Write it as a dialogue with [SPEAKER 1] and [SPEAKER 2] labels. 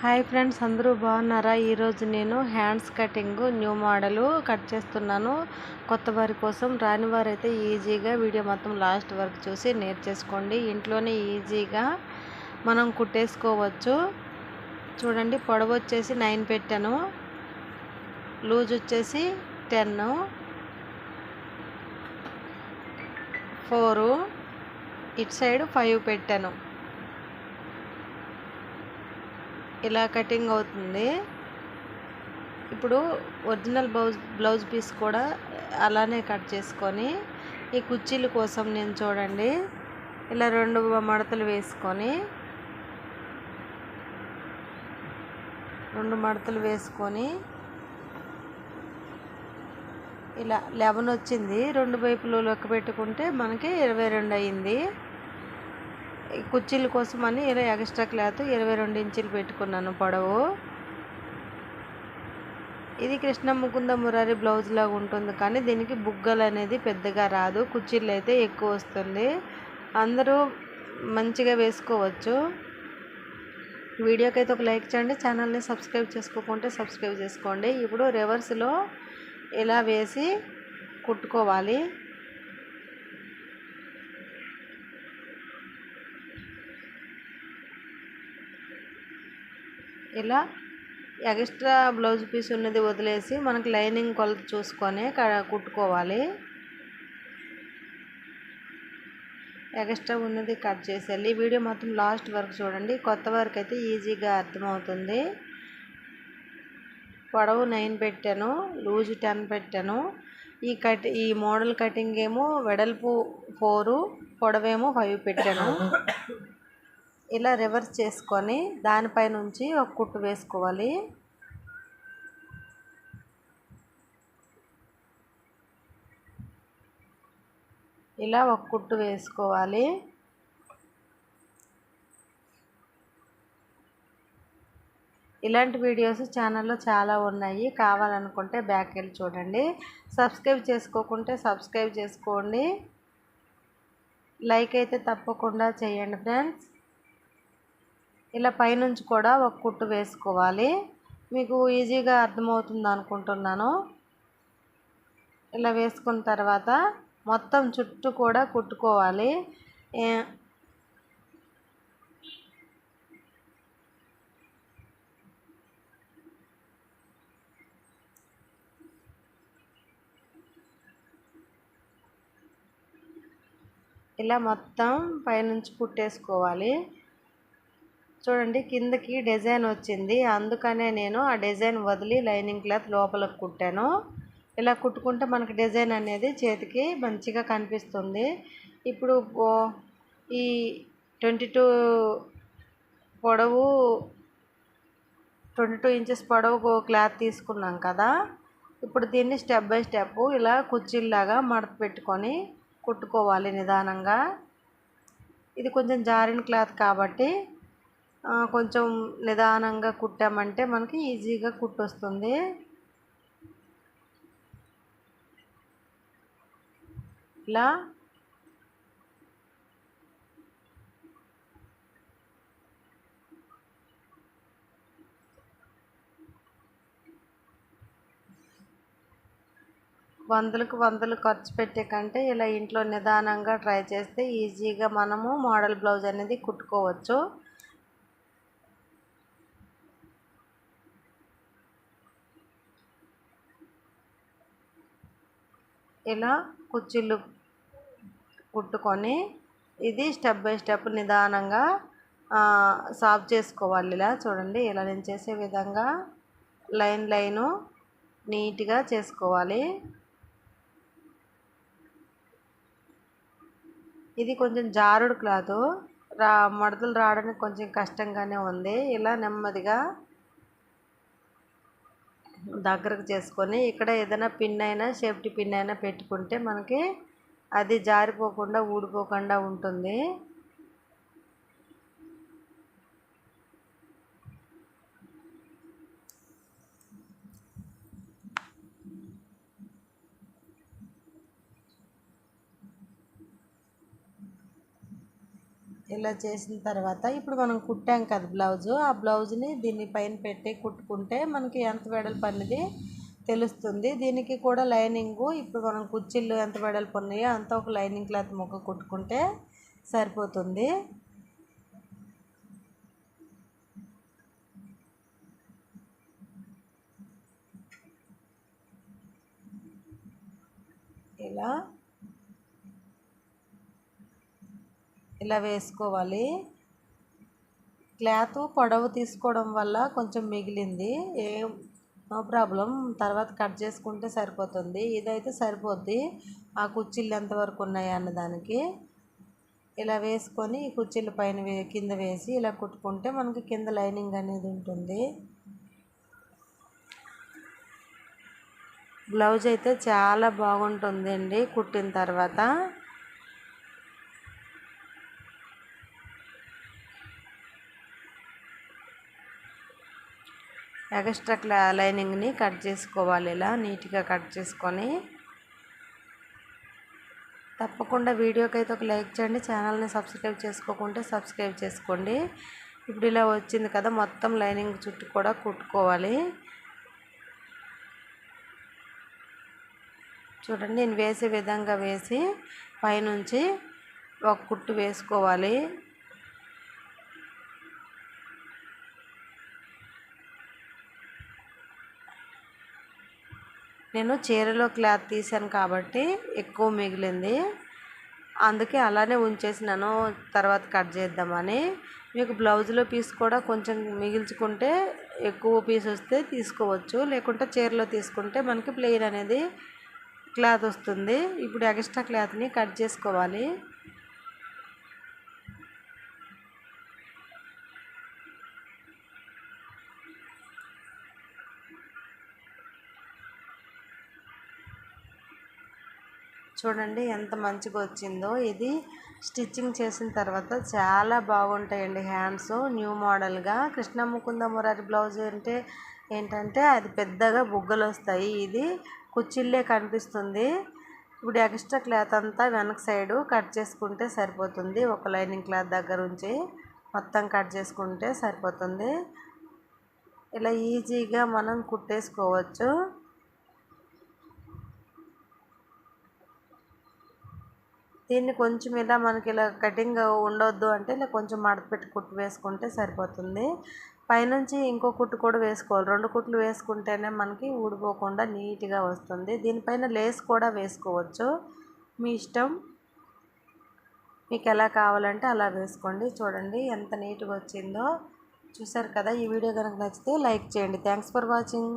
[SPEAKER 1] Hi friends అందరూ బాగున్నారా? ఈరోజు నేను hands cutting new model cut చేస్తున్నాను. కొత్త వారి కోసం రాని వారైతే ఈజీగా వీడియో మొత్తం లాస్ట్ వరకు చూసి నేర్చేసుకోండి. ఇంట్లోనే ఈజీగా మనం కుట్టేసుకోవచ్చు. చూడండి పొడవు వచ్చేసి నైన్ పెట్టాను. లూజ్ వచ్చేసి టెన్ ఫోరు ఇటు సైడ్ ఫైవ్ పెట్టాను. ఇలా కటింగ్ అవుతుంది. ఇప్పుడు ఒరిజినల్ బ్లౌజ్ బ్లౌజ్ పీస్ కూడా అలానే కట్ చేసుకొని ఈ కుర్చీల కోసం నేను చూడండి. ఇలా రెండు మడతలు వేసుకొని రెండు మడతలు వేసుకొని ఇలా లెవెన్ వచ్చింది. రెండు వైపులు లెక్క పెట్టుకుంటే మనకి ఇరవై రెండు అయింది. కుర్చీల కోసం అని ఇలా ఎక్స్ట్రా క్లాత్ ఇరవై రెండు ఇంచులు పెట్టుకున్నాను పొడవు. ఇది కృష్ణ ముకుంద మురారి బ్లౌజ్ లాగా ఉంటుంది కానీ దీనికి బుగ్గలు అనేది పెద్దగా రాదు. కుర్చీలు అయితే ఎక్కువ వస్తుంది. అందరూ మంచిగా వేసుకోవచ్చు. వీడియోకి అయితే ఒక లైక్ చేయండి. ఛానల్ని సబ్స్క్రైబ్ చేసుకోకుంటే సబ్స్క్రైబ్ చేసుకోండి. ఇప్పుడు రివర్స్లో ఇలా వేసి కుట్టుకోవాలి? ఇలా ఎక్స్ట్రా బ్లౌజ్ పీస్ ఉన్నది వదిలేసి మనకి లైనింగ్ కొలత చూసుకొని కుట్టుకోవాలి. ఎక్స్ట్రా ఉన్నది కట్ చేసేయాలి. వీడియో మొత్తం లాస్ట్ వరకు చూడండి. కొత్త వరకు అయితే ఈజీగా అర్థమవుతుంది. పొడవు నైన్ పెట్టాను లూజ్ టెన్ పెట్టాను. ఈ కట్ ఈ మోడల్ కటింగ్ ఏమో వెడల్పు ఫోరు పొడవేమో ఫైవ్ పెట్టాను. ఇలా రివర్స్ చేసుకొని దానిపై నుంచి ఒక కుట్టు వేసుకోవాలి. ఇలా ఒక కుట్టు వేసుకోవాలి. ఇలాంటి వీడియోస్ ఛానల్లో చాలా ఉన్నాయి. కావాలనుకుంటే బ్యాక్ వెళ్ళి చూడండి. సబ్స్క్రైబ్ చేసుకోకుంటే సబ్స్క్రైబ్ చేసుకోండి. లైక్ అయితే తప్పకుండా చేయండి ఫ్రెండ్స్ ఇలా పైనుంచి కూడా ఒక కుట్టు వేసుకోవాలి. మీకు ఈజీగా అర్థమవుతుంది అనుకుంటున్నాను. ఇలా వేసుకున్న తర్వాత మొత్తం చుట్టూ కూడా కుట్టుకోవాలి. ఇలా మొత్తం పైనుంచి కుట్టేసుకోవాలి. చూడండి కిందకి డిజైన్ వచ్చింది. అందుకనే నేను ఆ డిజైన్ వదిలి లైనింగ్ క్లాత్ లోపలకు కుట్టాను. ఇలా కుట్టుకుంటే మనకి డిజైన్ అనేది చేతికి మంచిగా కనిపిస్తుంది. ఇప్పుడు ఈ ట్వంటీ టూ పొడవు ట్వంటీ టూ ఇంచెస్ పొడవు క్లాత్ తీసుకున్నాం కదా. ఇప్పుడు దీన్ని స్టెప్ బై స్టెప్ ఇలా కుర్చీల్లాగా మడత పెట్టుకొని కుట్టుకోవాలి నిదానంగా. ఇది కొంచెం జారిన క్లాత్ కాబట్టి కొంచెం నిదానంగా కుట్టామంటే మనకి ఈజీగా కుట్టొస్తుంది. ఇలా. వందలకు వందలు ఖర్చు పెట్టే కంటే ఇలా ఇంట్లో నిదానంగా ట్రై చేస్తే ఈజీగా మనము మోడల్ బ్లౌజ్ అనేది కుట్టుకోవచ్చు. ఇలా కుచ్చిళ్ళు కుట్టుకొని ఇది స్టెప్ బై స్టెప్ నిదానంగా సాఫ్ చేసుకోవాలి. ఇలా చూడండి ఇలా నేను చేసే విధంగా లైన్ లైను నీట్గా చేసుకోవాలి. ఇది కొంచెం జారుడు క్లాత్. రా మడతలు రావడానికి కొంచెం కష్టంగానే ఉంది. ఇలా నెమ్మదిగా దగ్గరకు చేసుకొని ఇక్కడ ఏదైనా పిన్ అయినా సేఫ్టీ పిన్ అయినా పెట్టుకుంటే మనకి అది జారిపోకుండా ఊడిపోకుండా ఉంటుంది. ఇలా చేసిన తర్వాత ఇప్పుడు మనం కుట్టాం కదా బ్లౌజు. ఆ బ్లౌజ్ని దీన్ని పైన పెట్టి కుట్టుకుంటే మనకి ఎంత వెడల్పు అనేది తెలుస్తుంది. దీనికి కూడా లైనింగు ఇప్పుడు మనం కుర్చీలు ఎంత వెడల్పు ఉన్నాయో అంత ఒక లైనింగ్ క్లాత్ ముక్క కుట్టుకుంటే సరిపోతుంది. ఇలా ఇలా వేసుకోవాలి. క్లాత్ పొడవు తీసుకోవడం వల్ల కొంచెం మిగిలింది. ఏం నో ప్రాబ్లం. తర్వాత కట్ చేసుకుంటే సరిపోతుంది. ఇదైతే సరిపోద్ది. ఆ కుర్చీలు ఎంతవరకు ఉన్నాయి అన్న దానికి. ఇలా వేసుకొని ఈ కుర్చీల పైన వే కింద వేసి ఇలా కుట్టుకుంటే మనకి కింద లైనింగ్ అనేది ఉంటుంది. బ్లౌజ్ అయితే చాలా బాగుంటుందండి కుట్టిన తర్వాత. ఎక్స్ట్రా క్లా లైనింగ్ని కట్ చేసుకోవాలి. ఇలా నీట్గా కట్ చేసుకొని తప్పకుండా వీడియోకి అయితే ఒక లైక్ చేయండి. ఛానల్ని సబ్స్క్రైబ్ చేసుకోకుంటే సబ్స్క్రైబ్ చేసుకోండి. ఇప్పుడు ఇలా వచ్చింది కదా మొత్తం లైనింగ్ చుట్టూ కూడా కుట్టుకోవాలి. చూడండి నేను వేసే విధంగా వేసి పైనుంచి ఒక కుట్టు వేసుకోవాలి. నేను చీరలో క్లాత్ తీసాను కాబట్టి ఎక్కువ మిగిలింది. అందుకే అలానే ఉంచేసినాను. తర్వాత కట్ చేద్దామని. మీకు బ్లౌజ్లో పీస్ కూడా కొంచెం మిగిల్చుకుంటే ఎక్కువ పీస్ వస్తే తీసుకోవచ్చు. లేకుంటే చీరలో తీసుకుంటే మనకి ప్లెయిన్ అనేది క్లాత్ వస్తుంది. ఇప్పుడు ఎక్స్ట్రా క్లాత్ని కట్ చేసుకోవాలి. చూడండి ఎంత మంచిగా వచ్చిందో. ఇది స్టిచ్చింగ్ చేసిన తర్వాత చాలా బాగుంటాయండి హ్యాండ్స్ న్యూ మోడల్గా. కృష్ణ ముకుంద మురారి బ్లౌజ్ అంటే ఏంటంటే అది పెద్దగా బుగ్గలు వస్తాయి. ఇది కుచ్చిళ్ళే కనిపిస్తుంది. ఇప్పుడు ఎక్స్ట్రా క్లాత్ అంతా వెనక సైడు కట్ చేసుకుంటే సరిపోతుంది. ఒక లైనింగ్ క్లాత్ దగ్గర ఉంచి మొత్తం కట్ చేసుకుంటే సరిపోతుంది. ఇలా ఈజీగా మనం కుట్టేసుకోవచ్చు. దీన్ని కొంచెం ఇలా మనకి ఇలా కటింగ్ ఉండొద్దు అంటే ఇలా కొంచెం మడత పెట్టి కుట్టు వేసుకుంటే సరిపోతుంది. పైనుంచి ఇంకో కుట్టు కూడా వేసుకోవాలి. రెండు కుట్లు వేసుకుంటేనే మనకి ఊడిపోకుండా నీట్గా వస్తుంది. దీనిపైన లేస్ కూడా వేసుకోవచ్చు. మీ ఇష్టం. మీకు ఎలా కావాలంటే అలా వేసుకోండి. చూడండి ఎంత నీట్గా వచ్చిందో. చూసారు కదా? ఈ వీడియో కనుక నచ్చితే లైక్ చేయండి. Thanks for watching